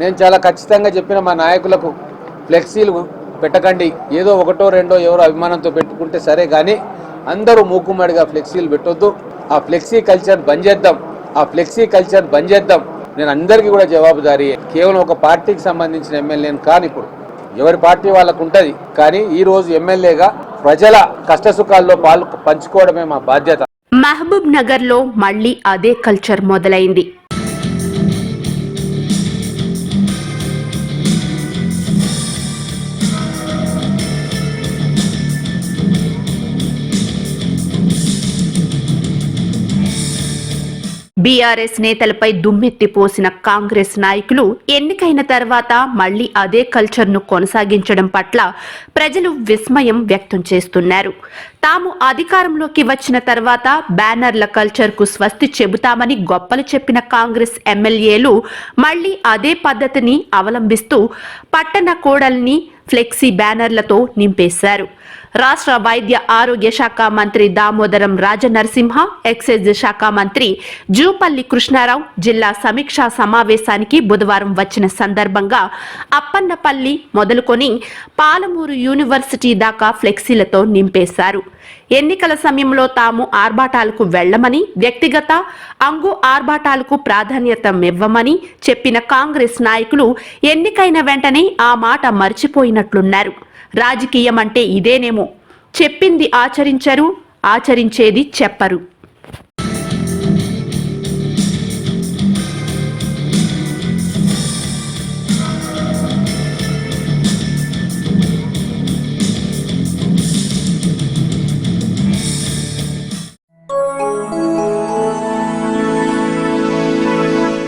నేను చాలా ఖచ్చితంగా చెప్పిన మా నాయకులకు ఫ్లెక్సీలు పెట్టకండి. ఏదో ఒకటో రెండో ఎవరో అభిమానంతో పెట్టుకుంటే సరే కానీ అందరూ మూకుమ్మడిగా ఫ్లెక్సీలు పెట్టొద్దు. ఆ ఫ్లెక్సీ కల్చర్ బంద్ చేద్దాం. ఆ ఫ్లెక్సీ కల్చర్ బంద్ చేద్దాం. నేను అందరికీ కూడా జవాబుదారీ. కేవలం ఒక పార్టీకి సంబంధించిన ఎమ్మెల్యేను కాని ఇప్పుడు. ఎవరి పార్టీ వాళ్ళకు ఉంటుంది. కానీ ఈ రోజు ఎమ్మెల్యేగా ప్రజల కష్టసుఖాల్లో పాలు పంచుకోవడమే మా బాధ్యత. మహబూబ్ నగర్లో మళ్ళీ అదే కల్చర్ మొదలైంది. బీఆర్ఎస్ నేతలపై దుమ్మెత్తిపోసిన కాంగ్రెస్ నాయకులు ఎన్నికైన తర్వాత మళ్ళీ అదే కల్చర్ను కొనసాగించడం పట్ల ప్రజలు విస్మయం వ్యక్తం చేస్తున్నారు. తాము అధికారంలోకి వచ్చిన తర్వాత బ్యానర్ల కల్చర్కు స్వస్తి చెబుతామని గొప్పలు చెప్పిన కాంగ్రెస్ ఎమ్మెల్యేలు మళ్ళీ అదే పద్ధతిని అవలంబిస్తూ పట్టణ కోడల్ని ఫ్లెక్సీ బ్యానర్లతో నింపేశారు. రాష్ట్ర వైద్య ఆరోగ్య శాఖ మంత్రి దామోదరం రాజనరసింహ ఎక్సైజ్ శాఖ మంత్రి జూపల్లి కృష్ణారావు జిల్లా సమీక్షా సమావేశానికి బుధవారం వచ్చిన సందర్భంగా అప్పన్నపల్లి మొదలుకొని పాలమూరు యూనివర్సిటీ దాకా ఫ్లెక్సీలతో నింపేశారు. ఎన్నికల సమయంలో తాము ఆర్భాటాలకు వెళ్ళమని వ్యక్తిగత అంగు ఆర్భాటాలకు ప్రాధాన్యతమివ్వమని చెప్పిన కాంగ్రెస్ నాయకులు ఎన్నికైన వెంటనే ఆ మాట మర్చిపోయినట్లున్నారు. రాజకీయం అంటే ఇదేనేమో. చెప్పింది ఆచరించరు ఆచరించేది చెప్పరు.